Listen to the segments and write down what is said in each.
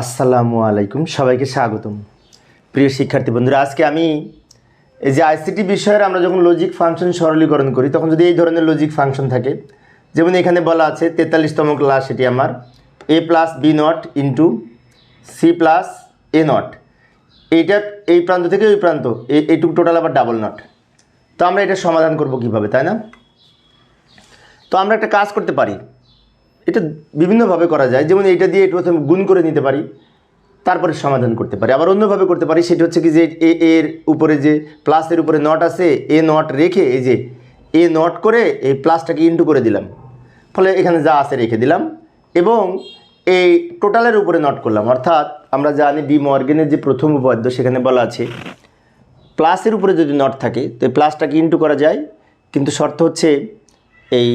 আসসালামু আলাইকুম, সবাইকে স্বাগতম। প্রিয় শিক্ষার্থী বন্ধুরা, আজকে আমি এই যে আইসিটি বিষয়ের আমরা যখন লজিক ফাংশন সরলীকরণ করি, তখন যদি এই ধরনের লজিক ফাংশন থাকে, যেমন এখানে বলা আছে, তেতাল্লিশতম ক্লাস এটি আমার A plus B naught into C plus A naught এইটা এই প্রান্ত থেকে ওই প্রান্ত এই এইটুকু টোটাল আবার ডাবল নট তো আমরা এটা সমাধান করব কীভাবে, তাই না? তো আমরা একটা কাজ করতে পারি। এটা বিভিন্নভাবে করা যায়। যেমন এটা দিয়ে প্রথমে গুণ করে নিতে পারি, তারপরে সমাধান করতে পারি। আবার অন্যভাবে করতে পারি, সেটা হচ্ছে কি যে এ, এর উপরে যে প্লাসের উপরে নট আছে, এ নট রেখে এই যে এ নট করে এই প্লাসটাকে ইন্টু করে দিলাম। ফলে এখানে যা আছে রেখে দিলাম এবং এই টোটালের উপরে নট করলাম। অর্থাৎ আমরা জানি ডি মর্গেনের যে প্রথম উপপাদ্য সেখানে বলা আছে প্লাসের উপরে যদি নট থাকে, তো প্লাসটাকে ইন্টু করা যায়। কিন্তু শর্ত হচ্ছে এই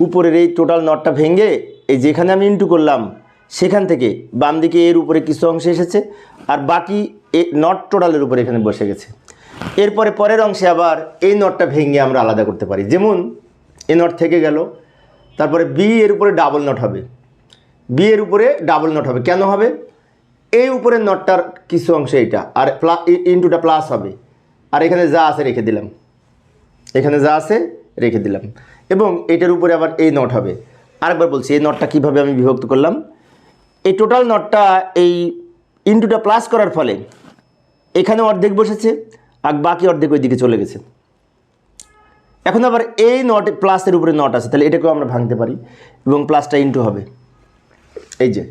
উপরের এই টোটাল নটটা ভেঙে এই যেখানে আমি ইন্টু করলাম, সেখান থেকে বাম দিকে এর উপরে কিছু অংশ এসেছে আর বাকি এ নট টোটালের উপরে এখানে বসে গেছে। এরপরে পরের অংশে আবার এই নটটা ভেঙে আমরা আলাদা করতে পারি। যেমন এ নট থেকে গেল, তারপরে বি এর উপরে ডাবল নট হবে। বি এর উপরে ডাবল নট হবে। কেন হবে? এই উপরের নটটার কিছু অংশ এইটা আর প্লা ইন্টুটা প্লাস হবে। আর এখানে যা আছে রেখে দিলাম। এখানে যা আছে রেখে দিলাম। এবং এটার উপরে আবার এই নট হবে। আরেকবার বলছি, এই নটটা কীভাবে আমি বিভক্ত করলাম? এই টোটাল নটটা এই ইন্টুটা প্লাস করার ফলে এখানে অর্ধেক বসেছে আর বাকি অর্ধেক ওই দিকে চলে গেছে। এখন আবার এই নট প্লাসের উপরে নট আছে, তাহলে এটাকেও আমরা ভাঙতে পারি এবং প্লাসটা ইন্টু হবে। এই যে,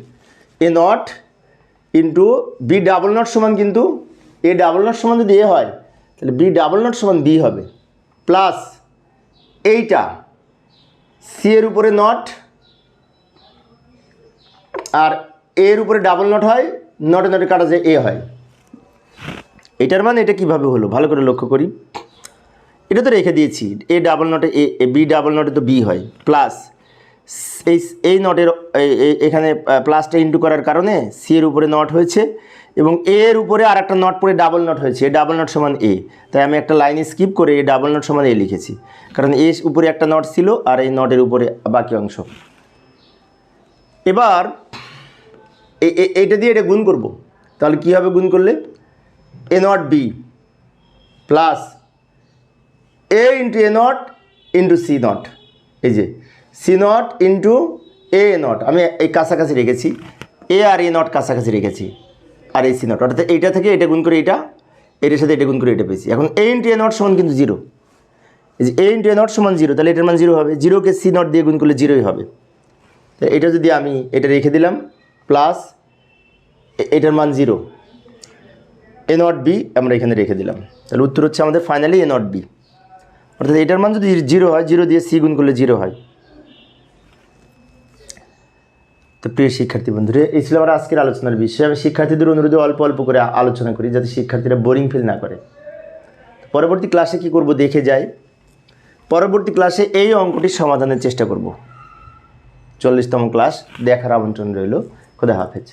A naught into B double naught সমান কিন্তু এ ডাবল নট সমান যদি এ হয়, তাহলে বি ডাবল নট সমান বি হবে। প্লাস এইটা সি এর উপরে নট আর এর উপরে ডাবল নট হয় নটে নটে কাটা যায় এ হয়। এটার মানে এটা কীভাবে হলো? ভালো করে লক্ষ্য করি। এটা তো রেখে দিয়েছি। এ ডাবল নটে এ বি ডাবল নটে তো বি হয়। প্লাস এই এই নটের এখানে প্লাসটা ইন্টু করার কারণে সি এর উপরে নট হয়েছে। এবং এ এর উপরে আর একটা নট পরে ডাবল নট হয়েছে, এ ডাবল নট সমান এ তাই আমি একটা লাইন স্কিপ করে এ ডাবল নট সমান এ লিখেছি। কারণ এ উপরে একটা নট ছিল আর এই নটের উপরে বাকি অংশ। এবার এইটা দিয়ে এটা গুণ করব। তাহলে কী হবে গুণ করলে? A naught B plus A into A naught into C naught এই যে C naught into A naught আমি এই কাছাকাছি রেখেছি। এ আর এ নট কাছাকাছি রেখেছি। আর এই সি নট অর্থাৎ এইটা থেকে এটা গুণ করে এটা এটার সাথে এটা গুণ করে এটা পেয়েছি। এখন এ ইন্টু এ নট সমান কিন্তু জিরো যে এ ইন্টু এ নট সমান জিরো তাহলে এটার মান জিরো হবে। জিরোকে সি নট দিয়ে গুণ করলে জিরোই হবে। তো এটা যদি আমি এটা রেখে দিলাম প্লাস এটার মান জিরো এ নট বি আমরা এখানে রেখে দিলাম। তাহলে উত্তর হচ্ছে আমাদের ফাইনালি এ নট বি অর্থাৎ এটার মান যদি জিরো হয় জিরো দিয়ে সি গুণ করলে জিরো হয়। তো প্রিয় শিক্ষার্থী বন্ধুরা, এই ছিল আমার আজকের আলোচনার বিষয়। আমি শিক্ষার্থীদের অনুরোধে অল্প অল্প করে আলোচনা করি যাতে শিক্ষার্থীরা বোরিং ফিল না করে। পরবর্তী ক্লাসে কি করব দেখে যাই। পরবর্তী ক্লাসে এই অঙ্কটি সমাধানের চেষ্টা করব। চল্লিশতম ক্লাস দেখার আমন্ত্রণ রইল। খোদা হাফেজ।